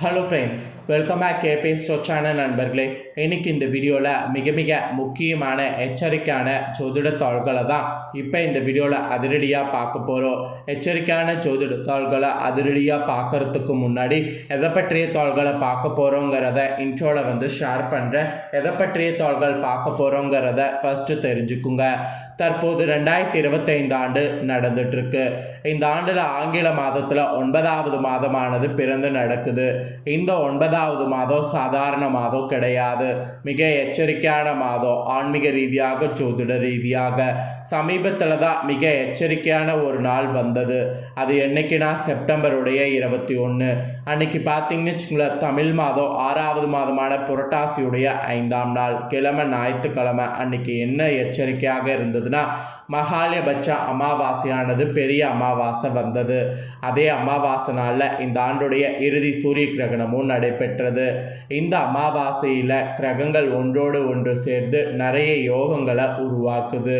Hello friends welcome back KP சொச்சான நண்பர்களே. இன்றைக்கி இந்த வீடியோவில் மிக மிக முக்கியமான எச்சரிக்கையான ஜோதிட தாள்களை தான் இப்போ இந்த வீடியோவில் அதிரடியாக பார்க்க போகிறோம் எச்சரிக்கையான ஜோதிட தாள்களை அதிரடியாக பார்க்கறதுக்கு முன்னாடி எதை பற்றிய தாள்களை பார்க்க போகிறோங்கிறத இன்ட்ரோவில் வந்து ஷேர் பண்ணுறேன் எதை பற்றிய தாள்கள் பார்க்க போகிறோங்கிறத ஃபஸ்ட்டு தெரிஞ்சுக்குங்க. தற்போது ரெண்டாயிரத்தி இருபத்தைந்து ஆண்டு நடந்துட்டுருக்கு இந்த ஆண்டில் ஆங்கில மாதத்தில் ஒன்பதாவது மாதமானது பிறந்து நடக்குது. இந்த ஒன்பதாவது மாதம் சாதாரண மாதம் கிடையாது. மிக எச்சரிக்கையான மாதம் ஆன்மீக ரீதியாக ஜோதிட ரீதியாக. சமீபத்தில் தான் மிக எச்சரிக்கையான ஒரு நாள் வந்தது. அது என்னைக்குன்னா செப்டம்பருடைய இருபத்தி ஒன்று அன்னைக்கு பார்த்தீங்கன்னு வச்சுங்களேன் தமிழ் மாதம் ஆறாவது மாதமான புரட்டாசியுடைய ஐந்தாம் நாள் கிழமை ஞாயிற்றுக்கிழமை அன்னைக்கு என்ன எச்சரிக்கையாக இருந்ததுன்னா மகாலயபட்ச அமாவாசையானது பெரிய அமாவாசை வந்தது. அதே அமாவாசை நாளில் இந்த ஆண்டுடைய இறுதி சூரிய கிரகணமும் நடைபெற்றது. இந்த அமாவாசையில் கிரகங்கள் ஒன்றோடு ஒன்று சேர்ந்து நிறைய யோகங்களை உருவாக்குது.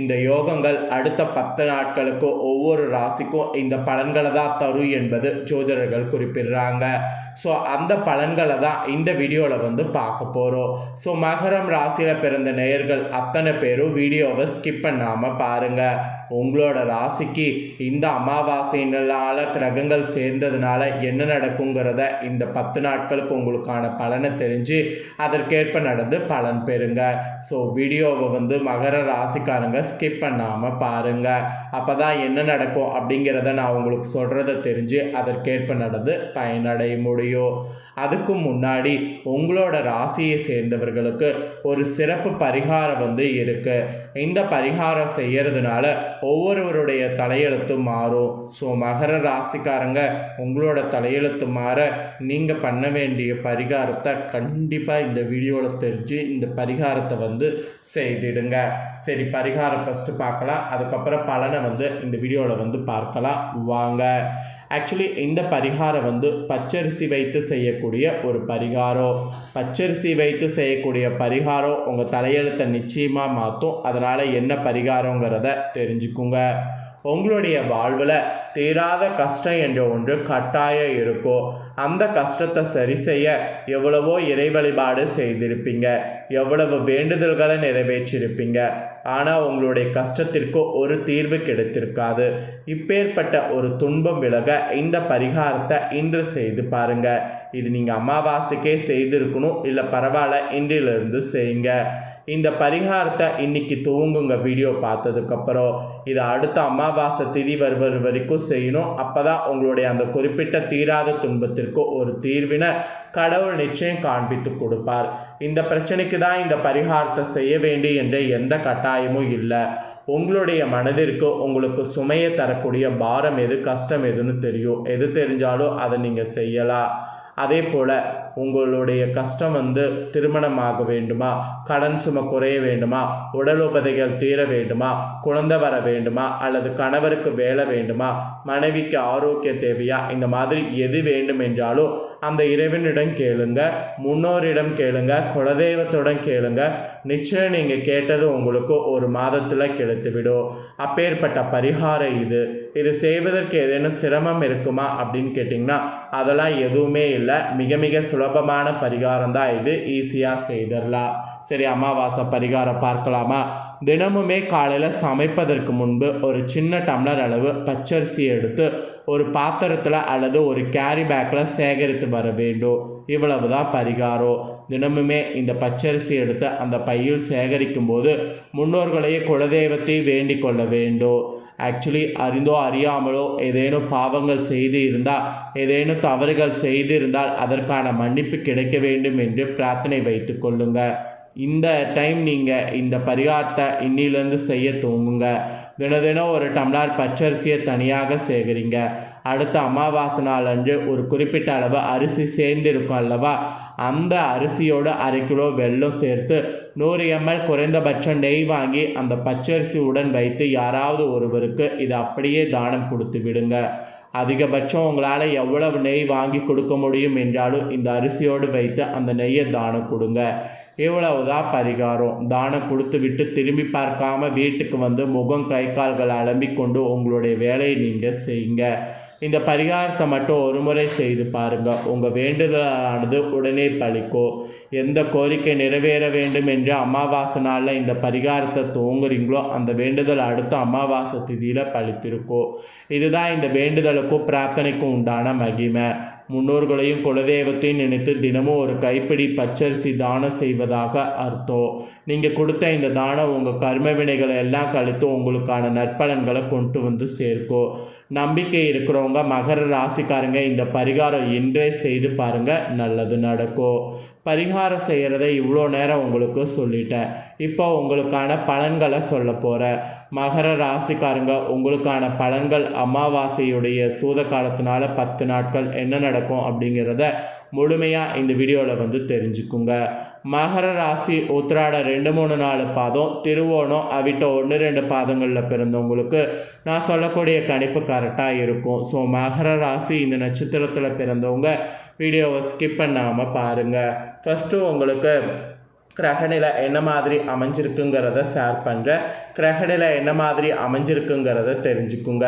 இந்த யோகங்கள் அடுத்த பத்து நாட்களுக்கு ஒவ்வொரு ராசிக்கும் இந்த பலன்களை தான் தரும் என்பது ஜோதிடர்கள் குறிப்பிடுறாங்க. ஸோ அந்த பலன்களை தான் இந்த வீடியோவில் வந்து பார்க்க போகிறோம் ஸோ மகரம் ராசியில் பிறந்த நேயர்கள் அத்தனை பேரும் வீடியோவை ஸ்கிப் பண்ணாமல் பாருங்கள் உங்களோட ராசிக்கு இந்த அமாவாசையினால் கிரகங்கள் சேர்ந்ததுனால என்ன நடக்குங்கிறத இந்த பத்து நாட்களுக்கு உங்களுக்கான பலனை தெரிஞ்சு அதற்கேற்ப நடந்து பலன் பெறுங்க. ஸோ வீடியோவை வந்து மகர ராசிக்காரங்க ஸ்கிப் பண்ணாமல் பாருங்கள் அப்போ தான் என்ன நடக்கும் அப்படிங்கிறத நான் உங்களுக்கு சொல்கிறத தெரிஞ்சு அதற்கேற்ப நடந்து பயனடைய முடியும். அதுக்கு முன்னாடி உங்களோட ராசியை சேர்ந்தவர்களுக்கு ஒரு சிறப்பு பரிகாரம் வந்து இருக்குது இந்த பரிகாரம் செய்கிறதுனால ஒவ்வொருவருடைய தலையெழுத்து மாறும். ஸோ மகர ராசிக்காரங்க உங்களோட தலையெழுத்து மாற நீங்கள் பண்ண வேண்டிய பரிகாரத்தை கண்டிப்பாக இந்த வீடியோவில் தெரிஞ்சு இந்த பரிகாரத்தை வந்து செய்திடுங்க. சரி பரிகாரம் ஃபஸ்ட்டு பார்க்கலாம். அதுக்கப்புறம் பலனை வந்து இந்த வீடியோவில் வந்து பார்க்கலாம். வாங்க. ஆக்சுவலி இந்த பரிகாரம் வந்து பச்சரிசி வைத்து செய்யக்கூடிய ஒரு பரிகாரம். பச்சரிசி வைத்து செய்யக்கூடிய பரிகாரம் உங்கள் தலையெழுத்தை நிச்சயமாக மாற்றும் அதனால் என்ன பரிகாரங்கிறத தெரிஞ்சுக்குங்க. உங்களுடைய வாழ்வில் தீராத கஷ்டம் என்ற ஒன்று கட்டாயம் இருக்கும் அந்த கஷ்டத்தை சரி செய்ய எவ்வளவோ இறை வழிபாடு செய்திருப்பீங்க. எவ்வளவு வேண்டுதல்களை நிறைவேற்றியிருப்பீங்க ஆனால் உங்களுடைய கஷ்டத்திற்கு ஒரு தீர்வு கிடைத்திருக்காது. இப்பேற்பட்ட ஒரு துன்பம் விலக இந்த பரிகாரத்தை இன்று செய்து பாருங்க. இது நீங்கள் அமாவாசைக்கே செய்திருக்கணும். இல்லை பரவாயில்ல இன்றிலிருந்து செய்யுங்க. இந்த பரிகாரத்தை இன்னைக்கு தூங்குங்க வீடியோ பார்த்ததுக்கப்புறம் இதை அடுத்த அமாவாசை திதி வருவது வரைக்கும் செய்யணும். அப்போ தான் உங்களுடைய அந்த குறிப்பிட்ட தீராத துன்பத்திற்கு ஒரு தீர்வினை கடவுள் நிச்சயம் காண்பித்து கொடுப்பார். இந்த பிரச்சனைக்கு தான் இந்த பரிகாரத்தை செய்ய வேண்டி என்ற எந்த கட்டாயமும் இல்லை. உங்களுடைய மனதிற்கு உங்களுக்கு சுமையை தரக்கூடிய பாரம் எது கஷ்டம் எதுன்னு தெரியும். எது தெரிஞ்சாலும் அதை நீங்கள் செய்யலாம். அதே போல் உங்களுடைய கஷ்டம் வந்து திருமணமாக வேண்டுமா? கடன் சும குறைய வேண்டுமா? உடல் உபதைகள் தீர வேண்டுமா? குழந்தை வர வேண்டுமா? அல்லது கணவருக்கு வேலை வேண்டுமா? மனைவிக்கு ஆரோக்கிய தேவையா? இந்த மாதிரி எது வேண்டும் என்றாலும் அந்த இறைவனிடம் கேளுங்க. முன்னோரிடம் கேளுங்க. குலதெய்வத்துடன் கேளுங்க. நிச்சயம் நீங்கள் கேட்டது உங்களுக்கு ஒரு மாதத்தில் கிடைத்துவிடும். அப்பேற்பட்ட பரிகாரம் இது. இது செய்வதற்கு ஏதேனும் சிரமம் இருக்குமா அப்படின்னு கேட்டிங்கன்னா அதெல்லாம் எதுவுமே இல்லை. மிக மிக சுலபமான பரிகாரம் தான் இது. ஈஸியாக செய்திடலாம் சரி அமாவாசை பரிகாரம் பார்க்கலாமா? தினமுமே காலையில் சமைப்பதற்கு முன்பு ஒரு சின்ன டம்ளர் அளவு பச்சரிசி எடுத்து ஒரு பாத்திரத்தில் அல்லது ஒரு கேரி பேக்கில் சேகரித்து வர வேண்டும். இவ்வளவு தான் பரிகாரம். தினமுமே இந்த பச்சரிசி எடுத்து அந்த பையில் சேகரிக்கும் போது முன்னோர்களையே குலதெய்வத்தை வேண்டிக் கொள்ள வேண்டும். ஆக்சுவலி அறிந்தோ அறியாமலோ ஏதேனும் பாவங்கள் செய்து இருந்தால் ஏதேனும் தவறுகள் செய்து இருந்தால் அதற்கான மன்னிப்பு கிடைக்க வேண்டும் என்று பிரார்த்தனை வைத்து கொள்ளுங்கள் இந்த டைம் நீங்கள் இந்த பரிகாரத்தை இன்னிலேருந்து செய்ய தூங்குங்க தின தினம் ஒரு டம்ளார் பச்சரிசியை தனியாக சேகரிங்க அடுத்த அமாவாசை நாள் அன்று ஒரு குறிப்பிட்ட அளவு அரிசி சேர்ந்திருக்கும் அல்லவா அந்த அரிசியோடு அரை கிலோ வெல்லம் சேர்த்து நூறு எம்எல் குறைந்தபட்சம் நெய் வாங்கி அந்த பச்சரிசி உடன் வைத்து யாராவது ஒருவருக்கு இதை அப்படியே தானம் கொடுத்து விடுங்க. அதிகபட்சம் உங்களால் எவ்வளவு நெய் வாங்கி கொடுக்க முடியும் என்றாலும் இந்த அரிசியோடு வைத்து அந்த நெய்யை தானம் கொடுங்க. இவ்வளவுதான் பரிகாரம். தானம் கொடுத்து விட்டு திரும்பி பார்க்காம வீட்டுக்கு வந்து முகம் கை கால்கள் அலம்பிக்கொண்டு உங்களுடைய வேலையை நீங்கள் செய்யுங்க. இந்த பரிகாரத்தை மட்டும் ஒரு முறை செய்து பாருங்கள் உங்கள் வேண்டுதலானது உடனே பலிக்கும் எந்த கோரிக்கை நிறைவேற வேண்டும் என்று அமாவாசை நாளில் இந்த பரிகாரத்தை தூங்குறீங்களோ அந்த வேண்டுதல் அடுத்த அமாவாசை திதியில் பழித்திருக்கும் இதுதான் இந்த வேண்டுதலுக்கும் பிரார்த்தனைக்கும் உண்டான மகிமை. முன்னோர்களையும் குலதெய்வத்தையும் நினைத்து தினமும் ஒரு கைப்பிடி பச்சரிசி தானம் செய்வதாக அர்த்தம். நீங்கள் கொடுத்த இந்த தானம் உங்கள் கர்ம வினைகளை எல்லாம் கழித்து உங்களுக்கான நற்பலன்களை கொண்டு வந்து சேர்க்கும். நம்பிக்கை இருக்கிறவங்க மகர ராசிக்காரங்க இந்த பரிகாரம் இன்றே செய்து பாருங்கள் நல்லது நடக்கும். பரிகாரம் செய்கிறத இவ்வளோ நேரம் உங்களுக்கு சொல்லிட்டேன் இப்போ உங்களுக்கான பலன்களை சொல்ல போகிறேன் மகர ராசிக்காரங்க உங்களுக்கான பலன்கள் அமாவாசையுடைய சூத காலத்தினால பத்து நாட்கள் என்ன நடக்கும் அப்படிங்கிறத முழுமையாக இந்த வீடியோவில் வந்து தெரிஞ்சுக்குங்க. மகர ராசி உத்திராட ரெண்டு மூணு நாலு பாதம் திருவோணம் அவிட்ட ஒன்று ரெண்டு பாதங்களில் பிறந்தவங்களுக்கு நான் சொல்லக்கூடிய கணிப்பு கரெக்டாக இருக்கும். ஸோ மகர ராசி இந்த நட்சத்திரத்தில் பிறந்தவங்க வீடியோவை ஸ்கிப் பண்ணாமல் பாருங்கள் ஃபஸ்ட்டு உங்களுக்கு கிரகநிலை என்ன மாதிரி அமைஞ்சிருக்குங்கிறத ஷேர் பண்ணுறேன் கிரகநிலை என்ன மாதிரி அமைஞ்சிருக்குங்கிறத தெரிஞ்சுக்குங்க.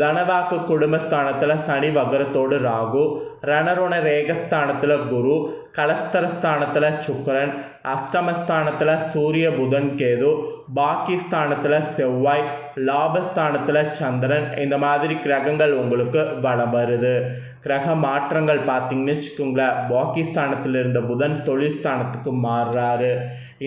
தனவாக்கு குடும்பஸ்தானத்தில் சனி வகரத்தோடு ராகு ரணருண ரேகஸ்தானத்தில் குரு கலஸ்தரஸ்தானத்தில் சுக்கரன் அஷ்டமஸ்தானத்தில் சூரிய புதன் கேது பாக்கிஸ்தானத்தில் செவ்வாய் லாபஸ்தானத்தில் சந்திரன் இந்த மாதிரி கிரகங்கள் உங்களுக்கு வளம் வருது. கிரக மாற்றங்கள் பார்த்தீங்கன்னு வச்சுக்கோங்களேன். பாக்கிஸ்தானத்தில் இருந்த புதன் தொழில்ஸ்தானத்துக்கு மாறுறாரு.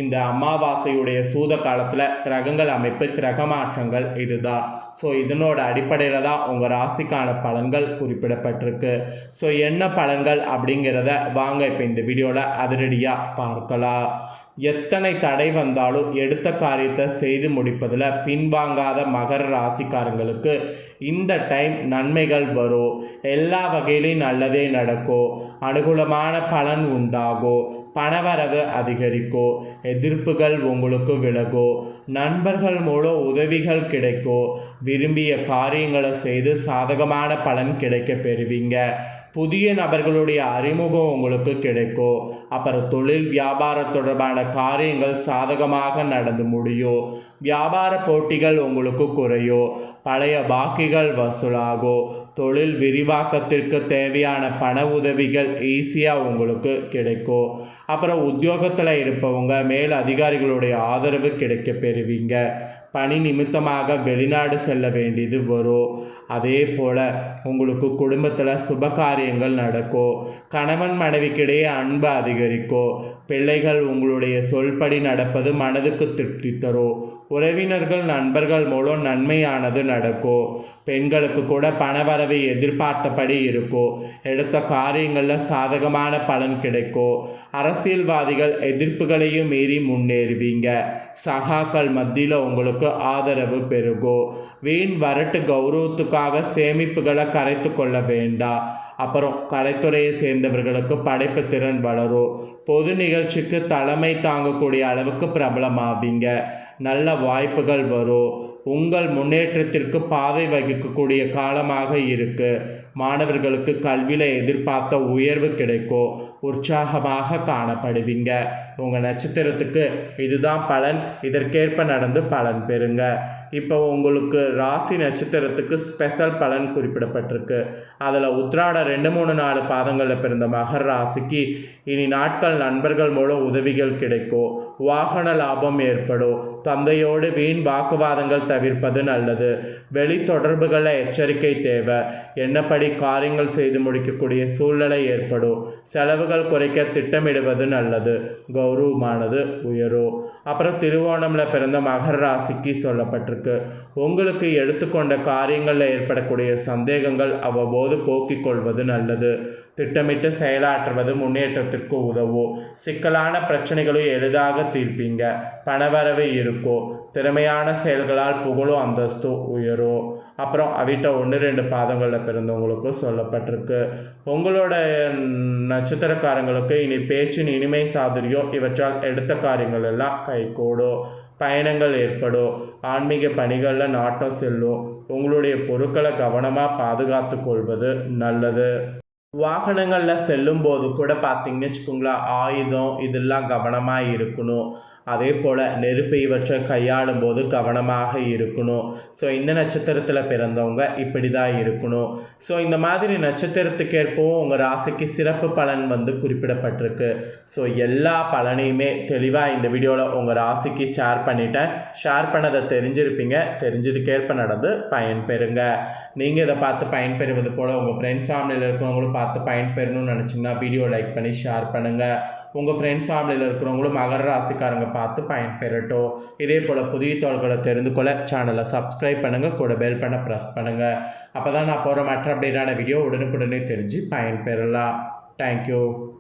இந்த அமாவாசையுடைய சூத காலத்தில் கிரகங்கள் அமைப்பு கிரக மாற்றங்கள் இதுதான். ஸோ இதனோட அடிப்படையில் தான் உங்கள் ராசிக்கான பலன்கள் குறிப்பிடப்பட்டிருக்கு. ஸோ என்ன பலன்கள் அப்படிங்கிறத வாங்க இப்போ இந்த வீடியோவில் அதிரடியாக பார்க்கலாம். எத்தனை தடை வந்தாலும் எடுத்த காரியத்தை செய்து முடிப்பதில் பின்வாங்காத மகர ராசிக்காரங்களுக்கு இந்த டைம் நன்மைகள் வரும். எல்லா வகையிலையும் நல்லதே நடக்கும். அனுகூலமான பலன் உண்டாகும். பணவரவு அதிகரிக்கும். எதிர்ப்புகள் உங்களுக்கு விலகும். நண்பர்கள் மூலம் உதவிகள் கிடைக்கும். விரும்பிய காரியங்களை செய்து சாதகமான பலன் கிடைக்க பெறுவீங்க. புதிய நபர்களுடைய அறிமுகம் உங்களுக்கு கிடைக்கும். அப்புறம் தொழில் வியாபாரம் தொடர்பான காரியங்கள் சாதகமாக நடந்து முடியும். வியாபார போட்டிகள் உங்களுக்கு குறையும். பழைய பாக்கிகள் வசூலாகும். தொழில் விரிவாக்கத்திற்கு தேவையான பண உதவிகள் ஈஸியாக உங்களுக்கு கிடைக்கும். அப்புறம் உத்தியோகத்தில் இருப்பவங்க மேல் அதிகாரிகளுடைய ஆதரவு கிடைக்க பெறுவீங்க. பணி நிமித்தமாக வெளிநாடு செல்ல வேண்டியது வரும். அதே போல் உங்களுக்கு குடும்பத்தில் சுப காரியங்கள் நடக்கும் கணவன் மனைவிக்கிடையே அன்பு அதிகரிக்கும் பிள்ளைகள் உங்களுடைய சொல்படி நடப்பது மனதுக்கு திருப்தி தரும் உறவினர்கள் நண்பர்கள் மூலம் நன்மையானது நடக்கும் பெண்களுக்கு கூட பணவரவை எதிர்பார்த்தபடி இருக்கும் எடுத்த காரியங்களில் சாதகமான பலன் கிடைக்கும் அரசியல்வாதிகள் எதிர்ப்புகளையும் மீறி முன்னேறுவீங்க. சகாக்கள் மத்தியில் உங்களுக்கு ஆதரவு பெருகும் வீண் வரட்டு கௌரவத்துக்காக சேமிப்புகளை கரைத்து கொள்ள வேண்டாம் அப்புறம் கலைத்துறையை சேர்ந்தவர்களுக்கு படைப்பு திறன் வளரும் பொது நிகழ்ச்சிக்கு தலைமை தாங்கக்கூடிய அளவுக்கு பிரபலமாவீங்க. நல்ல வாய்ப்புகள் வரும். உங்கள் முன்னேற்றத்திற்கு பாதை வகிக்கக்கூடிய காலமாக இருக்குது மாணவர்களுக்கு கல்வியில் எதிர்பார்த்த உயர்வு கிடைக்கும். உற்சாகமாக காணப்படுவீங்க. உங்கள் நட்சத்திரத்துக்கு இதுதான் பலன். இதற்கேற்ப நடந்து பலன் பெறுங்க. இப்போ உங்களுக்கு ராசி நட்சத்திரத்துக்கு ஸ்பெஷல் பலன் குறிப்பிடப்பட்டிருக்கு. அதில் உத்ராட ரெண்டு மூணு நாலு பாதங்களில் பிறந்த மகர் ராசிக்கு இனி நாட்கள் நண்பர்கள் மூலம் உதவிகள் கிடைக்கும். வாகன லாபம் ஏற்படும். தந்தையோடு வீண் வாக்குவாதங்கள் தவிர்ப்பது நல்லது. வெளி தொடர்புகளில் எச்சரிக்கை தேவை. என்னப்படி காரியங்கள் செய்து முடிக்கக்கூடிய சூழ்நிலை ஏற்படும். செலவுகள் குறைக்க திட்டமிடுவது நல்லது. கௌரவமானது உயரும். அப்புறம் திருவோணமில் பிறந்த மகர ராசிக்கு சொல்லப்பட்டிருக்கு. உங்களுக்கு எடுத்துக்கொண்ட காரியங்களில் ஏற்படக்கூடிய சந்தேகங்கள் அவ்வப்போது போக்கிக் கொள்வது நல்லது. திட்டமிட்டு செயலாற்றுவது முன்னேற்றத்திற்கு உதவும் சிக்கலான பிரச்சனைகளும் எளிதாக தீர்ப்பீங்க. பணவரவு இருக்கும் திறமையான செயல்களால் புகழும் அந்தஸ்தும் உயரும் அப்புறம் அவிட்ட ஒன்று ரெண்டு பாதங்களில் பிறந்தவங்களுக்கும் சொல்லப்பட்டிருக்கு. உங்களோட நட்சத்திரக்காரங்களுக்கு இனி பேச்சின் இனிமை சாதுரியம் இவற்றால் எடுத்த காரியங்கள் எல்லாம் கைகூடும். பயணங்கள் ஏற்படும். ஆன்மீக பணிகளில் நாட்டம் செல்லும். உங்களுடைய பொருட்களை கவனமாக பாதுகாத்து கொள்வது நல்லது. வாகனங்களில் செல்லும்போது கூட பார்த்தீங்கன்னு வச்சுக்கோங்களேன் ஆயுதம் இதெல்லாம் கவனமாக இருக்கணும். அதே போல் நெருப்பு இவற்றை கையாளும் போது கவனமாக இருக்கணும். ஸோ இந்த நட்சத்திரத்தில் பிறந்தவங்க இப்படி தான் இருக்கணும். ஸோ இந்த மாதிரி நட்சத்திரத்துக்கேற்பவும் உங்கள் ராசிக்கு சிறப்பு பலன் வந்து குறிப்பிடப்பட்டிருக்கு. ஸோ எல்லா பலனையுமே தெளிவாக இந்த வீடியோவில் உங்கள் ராசிக்கு ஷேர் பண்ணிட்டேன். ஷேர் பண்ணதை தெரிஞ்சிருப்பீங்க. தெரிஞ்சதுக்கேற்ப நடந்து பயன்பெறுங்க. நீங்கள் இதை பார்த்து பயன்பெறுவது போல் உங்கள் ஃப்ரெண்ட்ஸ் ஃபேமிலியில் இருக்கிறவங்களும் பார்த்து பயன்பெறணும்னு நினச்சிங்கன்னா வீடியோ லைக் பண்ணி ஷேர் பண்ணுங்கள் உங்கள் ஃப்ரெண்ட்ஸ் ஃபேமிலியில் இருக்கிறவங்களும் மகர ராசிக்காரங்க பார்த்து பயன்பெறட்டும். இதே போல் புதிய தோள்களை தெரிந்து கொள்ள சேனலை சப்ஸ்கிரைப் பண்ணுங்கள் கூட பெல் பண்ண ப்ரெஸ் பண்ணுங்கள் அப்போ தான் நான் போகிற மற்ற அப்டேட்டான வீடியோ உடனுக்குடனே தெரிஞ்சு பயன்பெறலாம். தேங்க்யூ